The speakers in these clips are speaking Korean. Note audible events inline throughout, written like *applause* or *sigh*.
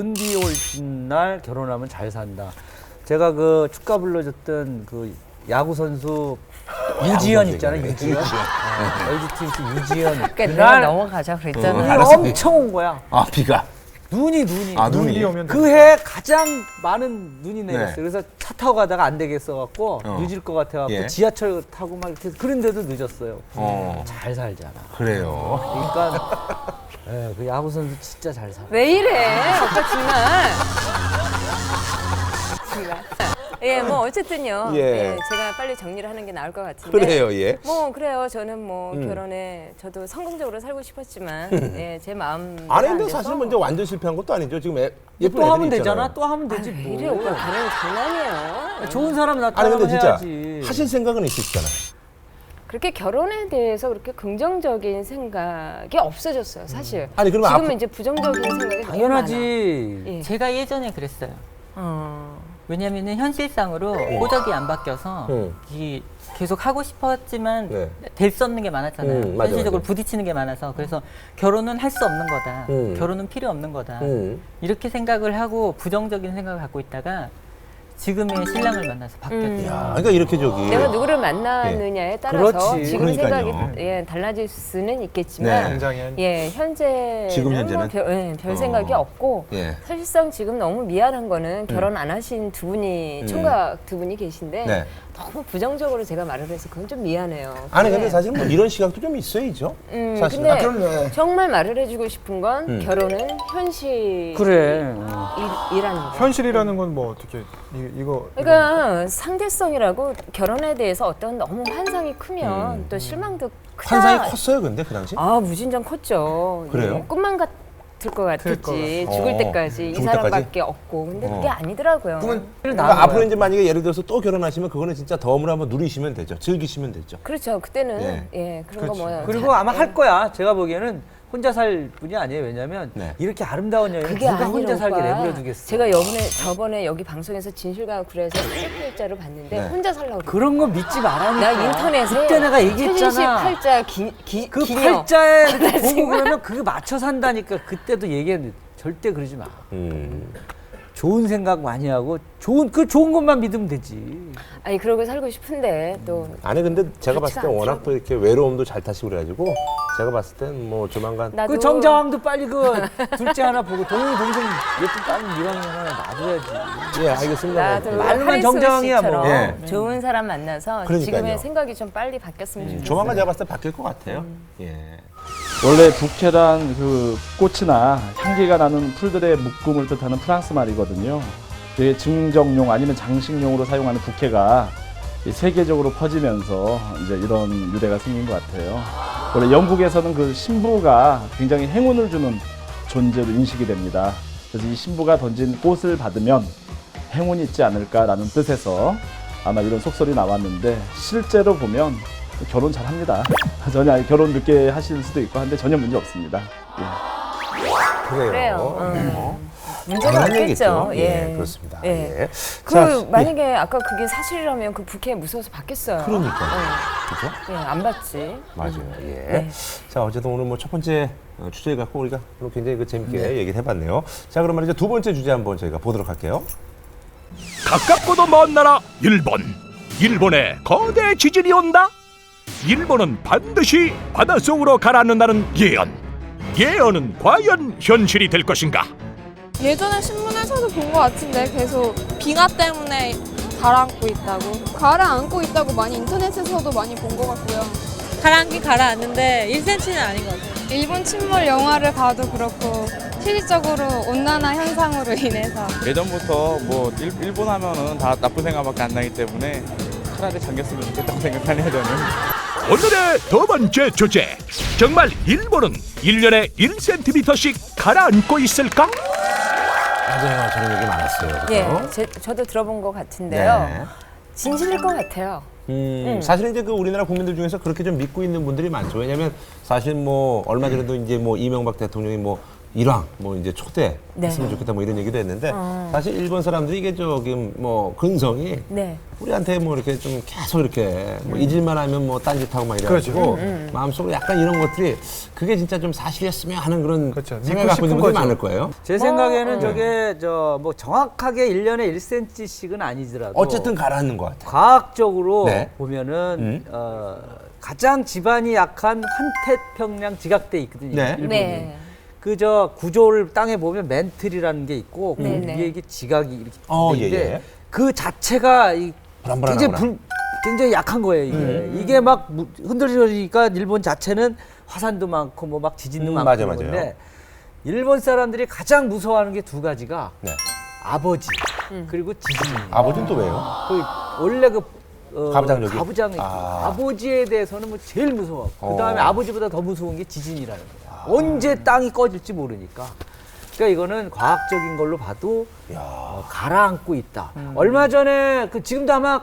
눈비 올날 결혼하면 잘 산다. 제가 그 축가 불러줬던 그 야구 선수 유지현 있잖아요. 유지현. 어, LG 트윈스 유지현. 그러니까 내가 그날 넘어가자 그랬잖아. 눈이 알았어. 엄청 온 거야. 아 비가. 눈이 눈이. 아 눈이. 눈이 오면 그 해 가장 많은 눈이 내렸어요. 네. 그래서 차 타고 가다가 안 되겠어 갖고 어. 늦을 것 같아 갖고 예. 지하철 타고 막 이렇게 그런데도 늦었어요. 어 잘 살잖아. 그래요. 그러니까 예, 그 야구 선수 진짜 잘 살아. 왜 이래, 오빠 정말. 정말. 예, 뭐 어쨌든요. 예. 예. 제가 빨리 정리를 하는 게 나을 것 같은데. 그래요 예. 뭐 그래요. 저는 뭐 음. 결혼에 저도 성공적으로 살고 싶었지만 예, 제 마음 아니 근데 사실 먼저 완전 실패한 것도 아니죠. 지금 애, 예쁜 또 하면 애들이 되잖아. 있잖아요. 또 하면 되지 왜 뭐. 이래 오빠 결혼 장난이에요. 좋은 사람 아니 나타나면 근데 진짜 해야지. 하실 생각은 있으시잖아요. 그렇게 결혼에 대해서 그렇게 긍정적인 생각이 없어졌어요, 사실. 아니, 그러면 지금은 앞으로- 이제 부정적인 생각이 너무 당연하지. 많아. 예. 제가 예전에 그랬어요. 어. 왜냐면은 현실상으로 호적이 안 바뀌어서 음. 이 계속 하고 싶었지만 네. 될 수 없는 게 많았잖아요. 음, 맞아, 현실적으로 맞아. 부딪히는 게 많아서 그래서 결혼은 할 수 없는 거다. 음. 결혼은 필요 없는 거다. 음. 이렇게 생각을 하고 부정적인 생각을 갖고 있다가 지금의 신랑을 만나서 바뀌었죠. 음. 아, 그러니까 이렇게 저기. 내가 누구를 만나느냐에 따라서 그렇지. 지금 그러니까요. 생각이 예, 달라질 수는 있겠지만 네. 굉장히 예, 현재는 지금 뭐 현재는? 별, 예, 별 어. 생각이 없고 예. 사실상 지금 너무 미안한 거는 결혼 안 하신 두 분이 음. 총각 두 분이 계신데 네. 너무 부정적으로 제가 말을 해서 그건 좀 미안해요. 아니 근데 네. 사실 뭐 이런 시각도 좀 있어야죠. 음, 사실. 근데 아, 그럼요. 정말 말을 해주고 싶은 건 음. 결혼은 현실 그래. 일, 이라는 거. 현실이라는 건 뭐 어떻게 이, 이거 그러니까 상대성이라고 결혼에 대해서 어떤 너무 환상이 크면 음. 또 실망도 크다. 환상이 컸어요 근데 그 당시? 아 무진장 컸죠. 그래요? 예, 꿈만 같 을 것 같았지. 죽을 어, 때까지 이 죽을 사람밖에 없고. 근데 그게 어. 아니더라고요. 그러면 그러니까 앞으로. 이제 만약에 예를 들어서 또 결혼하시면 그거는 진짜 덤을 한번 누리시면 되죠. 즐기시면 되죠. 그렇죠. 그때는 예. 예, 그런 그렇죠. 거 뭐. 그리고 아마 할 거야. 제가 보기에는 혼자 살 분이 아니에요. 왜냐면 네. 이렇게 아름다운 여인 그게 누가 아니라 혼자 살게 오빠. 내버려 두겠어. 제가 저번에 저번에 여기 방송에서 진실과 구례에서 팔자를 봤는데 네. 혼자 살라고 그래. 그런 거 믿지 말라니까. 나 인터넷에 그때 내가 얘기했잖아. 팔자 기, 기, 그. 팔자에 *laughs* 이렇게 보고 그러면 그거 맞춰 산다니까. 그때도 얘기했는데 절대 그러지 마. 음. 좋은 생각 많이 하고 좋은 그 좋은 것만 믿으면 되지. 아니 그러고 살고 싶은데 또 아니 근데 제가 봤을 때 워낙 또 이렇게 외로움도 잘 타시고 그래가지고 제가 봤을 땐 뭐 조만간 나도 그 정자왕도 빨리 그 둘째 하나 보고 동 동생 예쁜 딸 이왕이 하나 놔줘야지. 예 알겠습니다. 나도 뭐, 말로만 하리수 정정이야, 뭐. 씨처럼 예. 좋은 사람 만나서 그러니까요. 지금의 생각이 좀 빨리 바뀌었으면 좋겠어요. 조만간 제가 봤을 때 바뀔 것 같아요. 예. 원래 부케란 그 꽃이나 향기가 나는 풀들의 묶음을 뜻하는 프랑스 말이거든요. 증정용 아니면 장식용으로 사용하는 이 세계적으로 퍼지면서 이제 이런 유래가 생긴 것 같아요. 원래 영국에서는 그 신부가 굉장히 행운을 주는 존재로 인식이 됩니다. 그래서 이 신부가 던진 꽃을 받으면 행운이 있지 않을까라는 뜻에서 아마 이런 속설이 나왔는데 실제로 보면 결혼 잘 합니다. 전혀 아니, 결혼 늦게 하실 수도 있고 한데 전혀 문제 없습니다. 예. 그래요. 그래요. 음. 어. 문제가 당연한 없겠죠. 얘기죠. 예. 예, 그렇습니다. 예. 예. 그 자, 만약에 아까 그게 사실이라면 그 부캐 무서워서 받겠어요. 그러니까요. 예. 그죠? 예, 안 받지. 맞아요. 예. 네. 자, 어쨌든 오늘 뭐 첫 번째 어, 주제 갖고 우리가 오늘 굉장히 그 재밌게 얘기를 해봤네요. 자, 그럼 말이죠. 두 번째 주제 한번 저희가 보도록 할게요. 가깝고도 먼 나라 일본. 일본에 거대 지진이 온다. 일본은 반드시 바닷속으로 가라앉는다는 예언. 예언은 과연 현실이 될 것인가? 예전에 신문에서도 본 것 같은데 계속 빙하 때문에 가라앉고 있다고 가라앉고 있다고 많이 인터넷에서도 많이 본 것 같고요 가라앉긴 가라앉는데 1cm는 아닌 것 같아요. 일본 침몰 영화를 봐도 그렇고 실질적으로 온난화 현상으로 인해서 예전부터 뭐 일, 일본 하면은 다 나쁜 생각밖에 안 나기 때문에 차라리 잠겼으면 좋겠다고 생각하네요 저는. 오늘의 두 번째 주제. 정말 일본은 1년에 1cm씩 가라앉고 있을까? 맞아요. 저런 얘기 많았어요. 그죠? 예, 제, 저도 들어본 것 같은데요. 네. 진실일 것 같아요. 음, 사실 이제 그 우리나라 국민들 중에서 그렇게 좀 믿고 있는 분들이 많죠. 왜냐하면 사실 뭐 얼마 전에도 이제 뭐 이명박 대통령이 뭐 일왕 뭐 이제 초대 네. 했으면 좋겠다 뭐 이런 얘기도 했는데 어. 사실 일본 사람들이 이게 저기 뭐 근성이 네. 우리한테 뭐 이렇게 좀 계속 이렇게 뭐 잊을만 하면 뭐 딴짓하고 막 이래가지고 음, 마음속으로 약간 이런 것들이 그게 진짜 좀 사실이었으면 하는 그런 그렇죠. 생각 믿고 갖고 있는 싶은 분들이 거죠. 많을 거예요. 제 생각에는 어. 저게 저 뭐 정확하게 1년에 1cm씩은 아니더라도 어쨌든 가라앉는 것 같아요. 과학적으로 네. 보면은 음. 어, 가장 지반이 약한 한태평양 지각대 있거든요. 네. 일본이. 네. 그 저 구조를 땅에 보면 멘틀이라는 게 있고 그 네, 네. 위에 이게 지각이 이렇게 어, 돼 있는데 예, 예. 그 자체가 이 불안불안하구나. 굉장히 불, 굉장히 약한 거예요 이게 음. 이게 막 무- 흔들리니까 일본 자체는 화산도 많고 뭐 막 지진도 음, 많고 맞아요, 그런데 맞아요. 일본 사람들이 가장 무서워하는 게 두 가지가 네. 아버지 그리고 지진. 아버지는 또 왜요? 그 원래 그 어, 가부장력이? 가부장이 아. 아. 버지에 대해서는 뭐 제일 무서워. 어. 그 다음에 아버지보다 더 무서운 게 지진이라는 거야. 언제 땅이 꺼질지 모르니까. 그러니까 이거는 과학적인 걸로 봐도 어, 가라앉고 있다. 얼마 전에 그 지금도 아마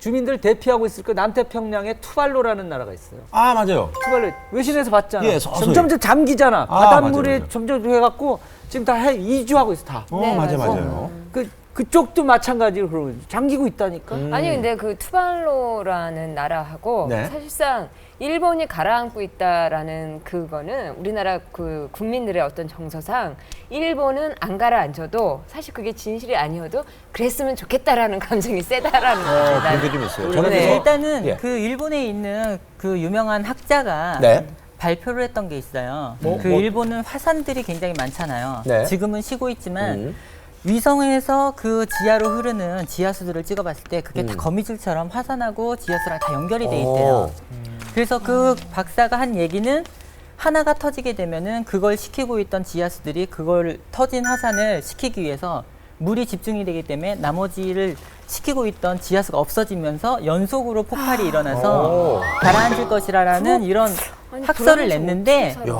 주민들 대피하고 있을 거 남태평양에 투발로라는 나라가 있어요. 아 맞아요. 투발로 외신에서 봤잖아. 예, 서서히. 점점 점 잠기잖아. 아, 바닷물이 맞아요, 맞아요. 점점 해갖고 지금 다 해, 이주하고 있어 다. 어 네, 맞아요 맞아요. 맞아요. 그 그쪽도 마찬가지로 그러고. 잠기고 있다니까. 음. 아니 근데 그 투발로라는 나라하고 네. 사실상 일본이 가라앉고 있다라는 그거는 우리나라 그 국민들의 어떤 정서상 일본은 안 가라앉아도 사실 그게 진실이 아니어도 그랬으면 좋겠다라는 *laughs* 감정이 세다라는. 어, 그런 나는. 게좀 있어요. 네. 저는 네. 그래서 일단은 예. 그 일본에 있는 그 유명한 학자가 네. 발표를 했던 게 있어요. 뭐, 그 뭐. 일본은 화산들이 굉장히 많잖아요. 네. 지금은 쉬고 있지만 음. 위성에서 그 지하로 흐르는 지하수들을 찍어봤을 때 그게 다 음. 거미줄처럼 화산하고 지하수랑 다 연결이 돼 오. 있대요. 그래서 그 박사가 한 얘기는 하나가 터지게 되면은 그걸 식히고 있던 지하수들이 그걸 터진 화산을 식히기 위해서 물이 집중이 되기 때문에 나머지를 식히고 있던 지하수가 없어지면서 연속으로 폭발이 일어나서 오. 가라앉을 것이라는 이런 아니, 학설을 냈는데? 야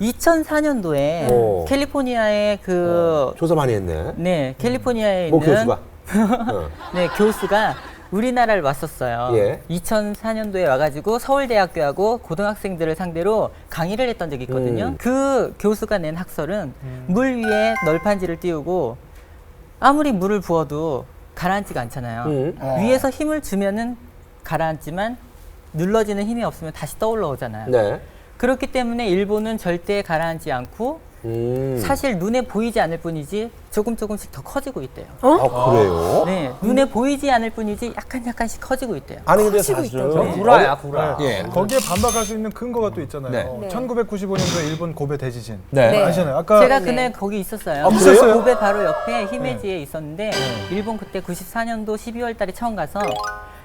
2004년도에 오. 캘리포니아의 그 조사 많이 했네. 네, 캘리포니아에 모 있는 교수가. *laughs* 어. 네, 교수가 우리나라를 왔었어요. 예. 2004년도에 와가지고 서울대학교하고 고등학생들을 상대로 강의를 했던 적이 있거든요. 음. 그 교수가 낸 학설은 물 위에 널판지를 띄우고 아무리 물을 부어도 가라앉지가 않잖아요. 음. 위에서 힘을 주면은 가라앉지만 눌러지는 힘이 없으면 다시 떠올라 오잖아요. 네. 그렇기 때문에 일본은 절대 가라앉지 않고 음. 사실 눈에 보이지 않을 뿐이지 조금 조금씩 더 커지고 있대요. 아 그래요? 네, 눈에 보이지 않을 뿐이지 약간 약간씩 커지고 있대요. 아니 근데 사실은 저 구라야 구라. 예. 거기에 반박할 수 있는 근거가 또 있잖아요. 네. 네. 1995년도에 일본 고베 대지진. 네. 네. 아시잖아요. 아까 제가 네. 그날 거기 있었어요. 아, 그래요? 고베 바로 옆에 히메지에 있었는데 일본 그때 94년도 12월 달에 처음 가서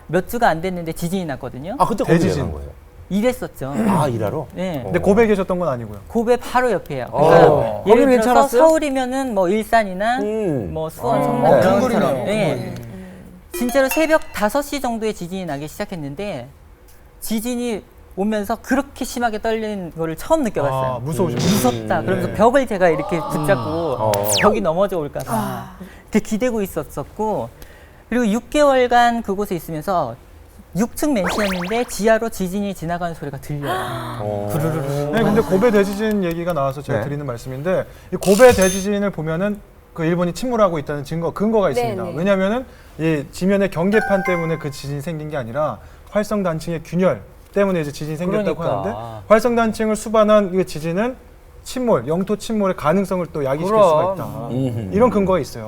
몇 주가 안 됐는데 지진이 났거든요. 아 그때 대지진. 대지진 거예요. 이랬었죠. 아 일하러? 네. 근데 고베 계셨던 건 아니고요. 고베 바로 옆이에요. 어. 그러니까 예를 거기는 들어서 괜찮았어요? 서울이면 뭐 일산이나 음. 뭐 수원, 어, 성남 큰 이런 거리네요, 네. 진짜로 새벽 5시 정도에 지진이 나기 시작했는데 지진이 오면서 그렇게 심하게 떨리는 거를 처음 느껴봤어요. 아, 무서우셨군요. 무섭다. 그러면서 벽을 제가 이렇게 붙잡고 어. 벽이 넘어져 올까봐 되게 기대고 있었었고 그리고 6개월간 그곳에 있으면서 6층 맨션인데 지하로 지진이 지나가는 소리가 들려요. 어. 부르르르. 네, 근데 고베 대지진 얘기가 나와서 제가 네. 드리는 말씀인데 이 고베 대지진을 보면은 그 일본이 침몰하고 있다는 증거 근거가 있습니다. 네, 네. 왜냐하면은 이 지면의 경계판 때문에 그 지진이 생긴 게 아니라 활성 단층의 균열 때문에 이제 지진이 생겼다고 그러니까. 하는데 활성 단층을 수반한 이 지진은 침몰, 영토 침몰의 가능성을 또 야기시킬 수가. 있다. 음흠. 이런 근거가 있어요.